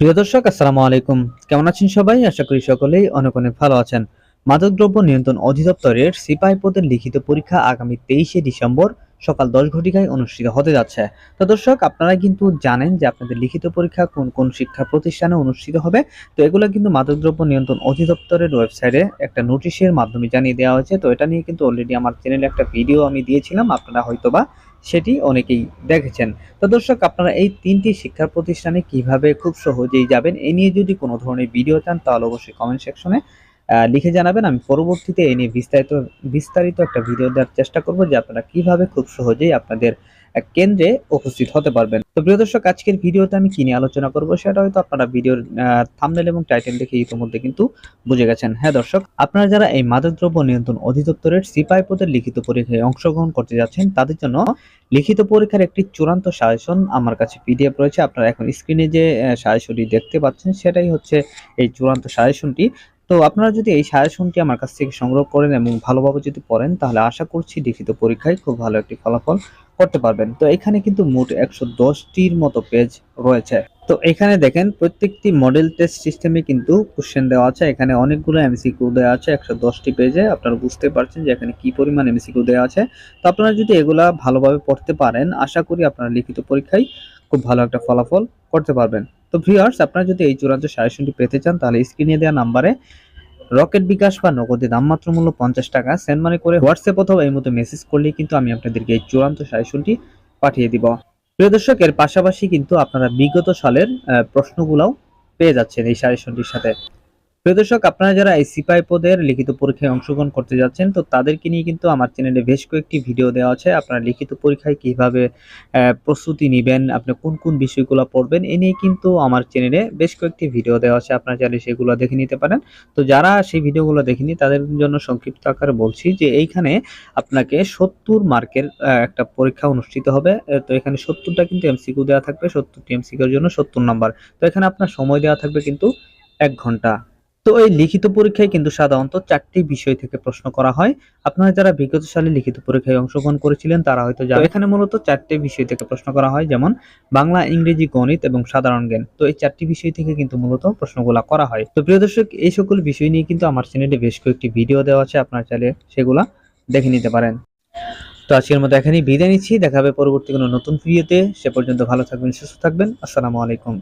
প্রিয় দর্শক, আসসালামু আলাইকুম। কেমন আছেন সবাই? আশা করি সকলেই অনেক অনেক ভালো আছেন। মাদকদ্রব্য নিয়ন্ত্রণ অধিদপ্তরের সিপাহি পদের লিখিত পরীক্ষা আগামী তেইশে ডিসেম্বর সকাল দশ ঘটিকায় অনুষ্ঠিত হতে যাচ্ছে। তো দর্শক, আপনারা কিন্তু জানেন যে আপনাদের লিখিত পরীক্ষা কোন কোন শিক্ষা প্রতিষ্ঠানে অনুষ্ঠিত হবে। তো এগুলো কিন্তু মাদকদ্রব্য নিয়ন্ত্রণ অধিদপ্তরের ওয়েবসাইটে একটা নোটিশের মাধ্যমে জানিয়ে দেওয়া হয়েছে। তো এটা নিয়ে কিন্তু অলরেডি আমার চ্যানেলে একটা ভিডিও আমি দিয়েছিলাম। আপনারা হয়তোবা সেটি অনেকেই দেখেছেন। তো দর্শক, আপনারা এই তিনটি শিক্ষা প্রতিষ্ঠানে কীভাবে খুব সহজেই যাবেন এ নিয়ে যদি কোনো ধরনের ভিডিও চান, তাহলে অবশ্যই কমেন্ট সেকশনে লিখে জানাবেন। আমি পরবর্তীতে এ নিয়ে বিস্তারিত বিস্তারিত একটা ভিডিও দেওয়ার চেষ্টা করব যে আপনারা কীভাবে খুব সহজেই আপনাদের কেন্দ্রে উপস্থিত হতে পারবেন। তো প্রিয় দর্শক, আজকের ভিডিওতে আমি কি নিয়ে আলোচনা করব সেটা হয়তো আপনারা ভিডিওর থাম্বনেল এবং টাইটেল দেখে ইতিমধ্যে কিন্তু বুঝে গেছেন। হ্যাঁ দর্শক, আপনারা যারা এই মাদকদ্রব্য নিয়ন্ত্রণ অধিদপ্তরের সিপাই পদের লিখিত পরীক্ষায় অংশগ্রহণ করতে যাচ্ছেন, তাদের জন্য লিখিত পরীক্ষার একটি চূড়ান্ত সাজেশন আমার কাছে পিডিএফ রয়েছে। আপনারা এখন স্ক্রিনে যে সাজেশনটি দেখতে পাচ্ছেন, সেটাই হচ্ছে এই চূড়ান্ত সাজেশনটি। তো আপনারা যদি এই সাজেশনটি আমার কাছ থেকে সংগ্রহ করেন এবং ভালোভাবে যদি পড়েন, তাহলে আশা করছি লিখিত পরীক্ষায় খুব ভালো একটি ফলাফল করতে পারবেন। তো এখানে কিন্তু মোট একশো দশটির মতো পেজ রয়েছে। তো এখানে দেখেন, প্রত্যেকটি মডেল টেস্ট সিস্টেমে কিন্তু কোশ্চেন দেওয়া আছে। এখানে অনেকগুলো এমসিকিউ দেওয়া আছে, একশো দশটি পেজে। আপনারা বুঝতে পারছেন যে এখানে কি পরিমাণ এমসিকিউ দেওয়া আছে। তো আপনারা যদি এগুলা ভালোভাবে পড়তে পারেন, আশা করি আপনারা লিখিত পরীক্ষায় খুব ভালো একটা ফলাফল করতে পারবেন। তো ভিউয়ার্স আপনারা যদি এই চূড়ান্ত সাজেশনটি পেতে চান, তাহলে স্ক্রিনে দেওয়া নাম্বারে রকেট বিকাশ বা নগদে দামমাত্র মূল্য পঞ্চাশ টাকা সেন্ড মানে করে হোয়াটসঅ্যাপ অথবা এই মতো মেসেজ করলেই কিন্তু আমি আপনাদেরকে এই চূড়ান্ত সাজেশনটি পাঠিয়ে দিব। প্রিয় দর্শক, এর পাশাপাশি কিন্তু আপনারা বিগত সালের প্রশ্নগুলোও পেয়ে যাচ্ছেন এই সাজেশনটির সাথে। প্রিয় দর্শক, আপনারা যারা এই পদের লিখিত পরীক্ষায় অংশগ্রহণ করতে যাচ্ছেন, তো তাদেরকে নিয়ে কিন্তু আমার চ্যানেলে বেশ কয়েকটি ভিডিও দেওয়া আছে। আপনারা লিখিত পরীক্ষায় কীভাবে প্রস্তুতি নেবেন, আপনি কোন কোন বিষয়গুলো পড়বেন, এ নিয়ে কিন্তু আমার চ্যানেলে বেশ কয়েকটি ভিডিও দেওয়া আছে। আপনারা চাইলে সেগুলো দেখে নিতে পারেন। তো যারা সেই ভিডিওগুলো দেখেনি তাদের জন্য সংক্ষিপ্ত আকারে বলছি যে, এইখানে আপনাকে সত্তর মার্কের একটা পরীক্ষা অনুষ্ঠিত হবে। তো এখানে সত্তরটা কিন্তু এমসিকিউ দেওয়া থাকবে। সত্তরটি এমসিকিউর জন্য সত্তর নাম্বার। তো এখানে আপনার সময় দেওয়া থাকবে কিন্তু এক ঘণ্টা। তো এই লিখিত পরীক্ষায় কিন্তু সাধারণত চারটি বিষয় থেকে প্রশ্ন করা হয়। আপনারা যারা বিগত সালে লিখিত পরীক্ষায় অংশগ্রহণ করেছিলেন, তারা হয়তো জানেন। এখানে মূলত চারটি বিষয় থেকে প্রশ্ন করা হয়, যেমন বাংলা, ইংরেজি, গণিত এবং সাধারণ জ্ঞান। তো এই চারটি বিষয় থেকে কিন্তু মূলত প্রশ্নগুলা করা হয়। তো প্রিয় দর্শক, এই সকল বিষয় নিয়ে কিন্তু আমার চ্যানেলে বেশ কয়েকটি ভিডিও দেওয়া আছে, আপনারা চাইলে সেগুলা দেখে নিতে পারেন। তো আজকের মতো এখানেই বিদায় নিচ্ছি। দেখা হবে পরবর্তী কোনো নতুন ভিডিওতে। সে পর্যন্ত ভালো থাকবেন, সুস্থ থাকবেন। আসসালামু আলাইকুম।